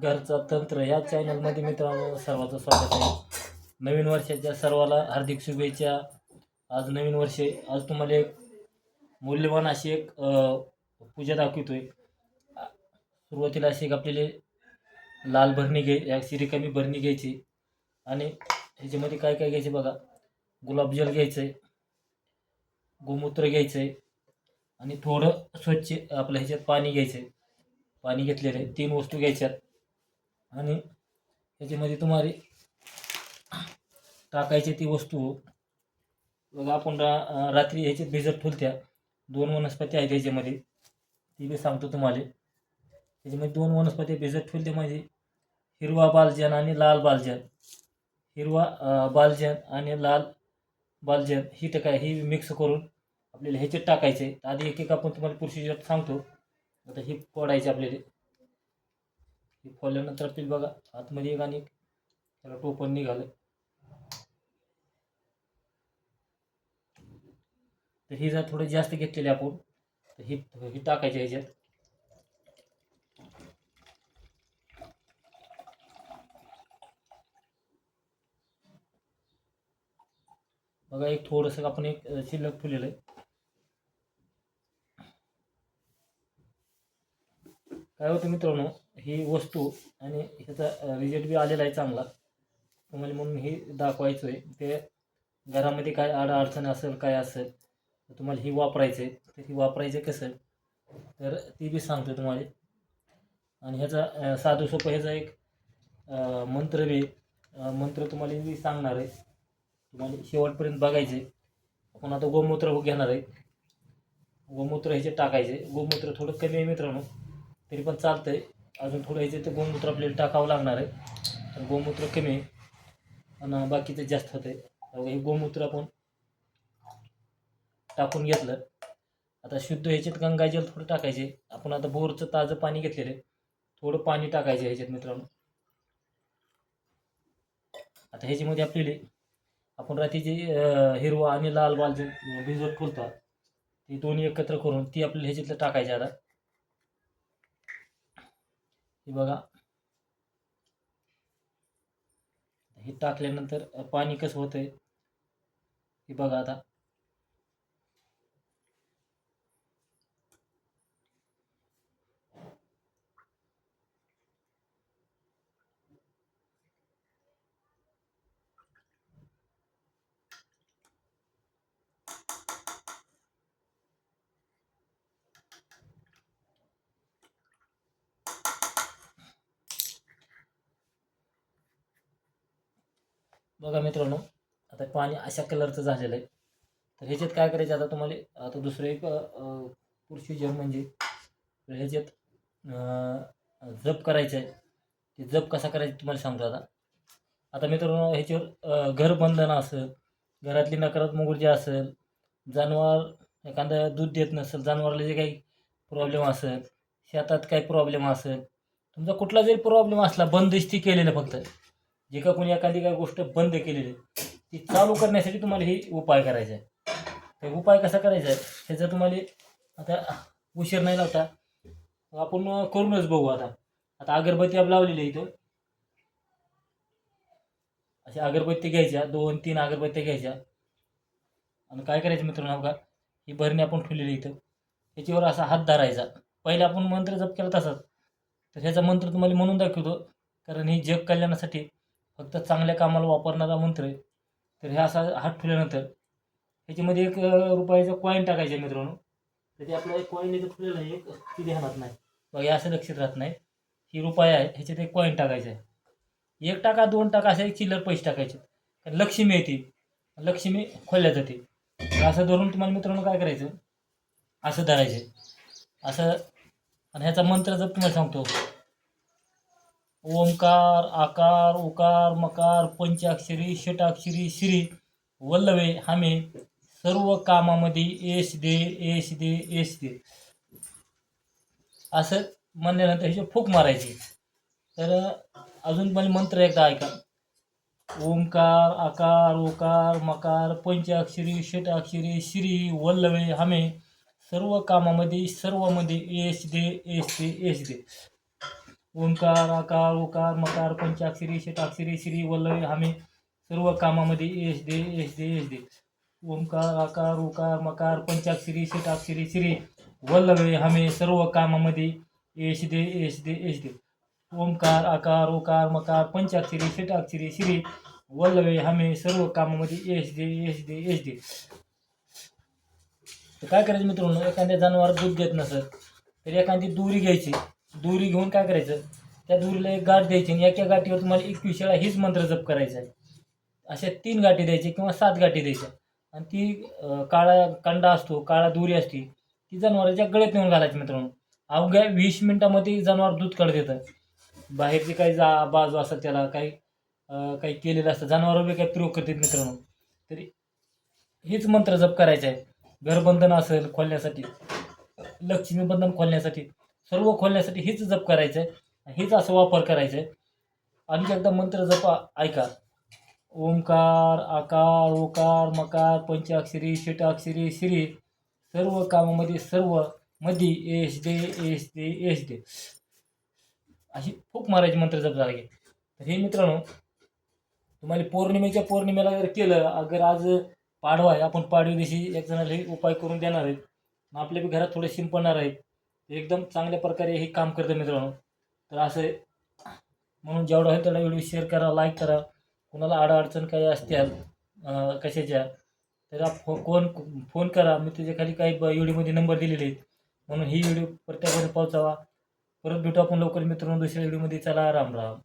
घरचा तंत्र या चॅनलमध्ये मित्रांनो सर्वांचं स्वागत आहे. नवीन वर्षाच्या सर्वाला हार्दिक शुभेच्छा. आज नवीन वर्ष आज तुम्हाला एक मूल्यवान अशी एक पूजा दाखवतोय. आहे सुरुवातीला अशी एक आपल्याला लाल भरणी घे अशी रिकामी भरणी घ्यायची. आणि ह्याच्यामध्ये काय काय घ्यायचे बघा. गुलाबजल घ्यायचं आहे गोमूत्र घ्यायचं आहे आणि थोडं स्वच्छ आपलं ह्याच्यात पाणी घ्यायचं आहे पाणी घेतलेलं आहे तीन वस्तू घ्यायच्यात. आणि ह्याच्यामध्ये तुम्हाला टाकायची ती वस्तू. बघा आपण रा रात्री ह्याच्यात भिजत ठेवत्या. दोन वनस्पती आहेत ह्याच्यामध्ये. ती बी सांगतो तुम्हाला. त्याच्यामध्ये दोन वनस्पती भिजत ठेवते म्हणजे हिरवा बालजन आणि लाल बालजन. हिरवा बालजन आणि लाल बालजन. ही टका ही मिक्स करून आपल्याला ह्याच्यात टाकायचे. आहे. आधी एक एक आपण तुम्हाला प्रोसिजर सांगतो. आता ही पडायची आपल्याला. ही फोडल्यानंतर ते बघा आतमध्ये एक आणि त्याला टोपण निघालं. तर ही जर थोडं जास्त घेतलेली आपण तर ही ही टाकायची ह्याच्यात. बघा एक थोडंसं आपण एक शिल्लक ठेवलेलं आहे. काय होतं मित्रांनो ही वस्तू आणि ह्याचा रिझल्ट बी आलेला आहे चांगला. तुम्हाला म्हणून हे दाखवायचं आहे ते घरामध्ये काय अडचण असेल काय असेल तर तुम्हाला ही वापरायचं आहे तर ही वापरायचं कसं? तर ती बी सांगतो तुम्हाला. आणि ह्याचा साधू सोपं ह्याचा एक मंत्र बी मंत्र तुम्हाला मी सांगणार आहे. तुम्हाला शेवटपर्यंत बघायचे आपण आता गोमूत्र घेणार आहे. गोमूत्र ह्याचे टाकायचे गोमूत्र थोडं कमी आहे मित्रांनो. तरी पण चालतं आहे अजून थोडं ह्याचे ते गोमूत्र आपल्याला टाकावं लागणार आहे. तर गोमूत्र कमी आहे. आणि बाकीचं जास्त होतं आहे हे गोमूत्र आपण टाकून घेतलं. आता शुद्ध ह्याच्यात गंगाजल थोडं टाकायचे. आपण आता बोरचं ताजं पाणी घेतलेलं आहे. थोडं पाणी टाकायचं ह्याच्यात मित्रांनो. आता ह्याच्यामध्ये आपल्याला आपण रात्रीची जे हिरवा आणि लाल बाल जे भिजवत खोलतात ती दोन्ही एकत्र करून ती आपल्याला ह्याच्यातलं टाकायची आता. हे बघा. हे टाकल्यानंतर पाणी कसं होतंय? हे बघा आता. बघा मित्रांनो आता पाणी अशा कलरचं झालेलं आहे. तर ह्याच्यात काय करायचं आता तुम्हाला आता दुसरं एक प्रोसिजर म्हणजे ह्याच्यात जप करायचं आहे ते जप कसा करायचं तुम्हाला सांगतो आता. आता मित्रांनो ह्याच्यावर घर घरबंधन असेल घरातली नकारात्मक ऊर्जा असेल जनावर एखादं दूध देत नसेल जनावराला जे काही प्रॉब्लेम असेल शेतात काही प्रॉब्लेम असेल तुमचा कुठला जरी प्रॉब्लेम असला बंदिस्ती केलेलं फक्त. जे का कोणी एखादी काही गोष्ट बंद केलेली ती चालू करण्यासाठी तुम्हाला हे उपाय करायचा आहे ते उपाय कसा करायचा आहे ह्याचा तुम्हाला आता उशीर नाही लावता आपण करूनच बघू आता. आता अगरबत्ती आप लावलेली आहे इथं. अशा अगरबत्ती घ्यायच्या दोन तीन अगरबत्त्या घ्यायच्या. आणि काय करायचं मित्रांनो बघा ही भरणी आपण ठेवलेली इथं. त्याच्यावर असा हात धरायचा. पहिले आपण मंत्र जप केला तसाच. तर ह्याचा मंत्र तुम्हाला म्हणून दाखवतो कारण ही जग कल्याणासाठी फक्त चांगल्या कामाला वापरणारा मंत्र आहे. तर हे असा हात ठेवल्यानंतर ह्याच्यामध्ये एक रुपयाचा कॉईन टाकायचा आहे मित्रांनो. तर ते आपल्याला एक कॉईन इथं ठेवलेलं आहे एक ती ध्यानात नाही. बघा हे असं लक्षात राहत नाही. ही रुपया आहे ह्याच्यात एक कॉईन टाकायचं आहे. एक टाका दोन टाका असे एक चिल्लर पैसे टाकायचे. कारण लक्ष्मी येते लक्ष्मी खोलल्या जाते. असं धरून तुम्हाला मित्रांनो काय करायचं? असं धरायचं. असं आणि ह्याचा मंत्र जर तुम्हाला सांगतो. ओंकार आकार उकार मकार पंचाक्षरी षटाक्षरी श्री वल्लवे हामे सर्व कामामध्ये यश दे यश दे यश दे. असं म्हणल्यानंतर ह्याचे फूक मारायची. तर अजून पण मंत्र एकदा ऐका. ओंकार आकार ओकार मकार पंचाक्षरी षटाक्षरी श्री वल्लवे हामे सर्व कामामध्ये सर्वमध्ये यश दे यश दे यश दे. ओंकार आकार ओकार मकार पंचाक्षरी षटाक्षरी श्री वल्लवी हमी सर्व कामामध्ये यश दे यश दे यश दे. ओंकार आकार उकार मकार पंचाक्षरी षटाक्षरी श्री वल्लवे हमे सर्व कामामध्ये यश दे यश दे यश दे. ओंकार आकार ओकार मकार पंचाक्षरी षटाक्षरी श्री वल्लवे हमे सर्व कामामध्ये यश दे यश दे यश दे. तर काय करायचं मित्रांनो? एखाद्या जनावर दूध देत नसत तर एखादी दुरी घ्यायची. दुरी घेऊन काय करायचं? त्या दोरीला एक गाठ द्यायची आणि एका गाठीवर तुम्हाला एकवीस वेळा हीच मंत्र जप करायचा आहे. अशा तीन गाठी द्यायची किंवा सात गाठी द्यायच्या. आणि ती काळा कंडा असतो काळा दुरी असते ती जनावराच्या गळ्यात नेऊन घालायची मित्रांनो. अवघ्या वीस मिनिटामध्ये जनावर दूध काढत येतं बाहेरचे काही जा बाजू असतात त्याला काही काही केलेलं असतं. जनावर बी काही प्रयोग करतात मित्रांनो. तरी हेच मंत्र जप करायचं आहे. घरबंधन असेल खोलण्यासाठी लक्ष्मीबंधन खोलण्यासाठी. सर्व खोलण्यासाठी हेच जप करायचं आहे हेच असं वापर करायचं आहे आणखी एकदा मंत्र जप ऐका. ओंकार आकार ओकार मकार पंचाक्षरी षटाक्षरी श्री सर्व कामामध्ये सर्व मधी एस दे एस दे एश दे. अशी खूप मारायची मंत्र जप झाले. तर हे मित्रांनो तुम्हाला पौर्णिमेच्या पौर्णिमेला जर केलं अगर आज पाडवा आहे आपण पाडव्या दिवशी एक जणाला हे उपाय करून देणार आहेत. मग आपल्या बी घरात थोडे शिंपणार आहेत. एकदम चांगल्या प्रकारे हे काम करतं मित्रांनो. तर असं म्हणून जेवढं होईल तेवढा व्हिडिओ शेअर करा लाईक करा. कुणाला अडचण काही असतील कशाच्या तर फो कोण फोन करा. मी त्याच्याखाली खाली काही व्हिडिओमध्ये नंबर दिलेले आहेत. म्हणून ही व्हिडिओ प्रत्येकाने पोहोचावा. परत भेटू आपण लवकर मित्रांनो दुसऱ्या व्हिडिओमध्ये. चला राम राम.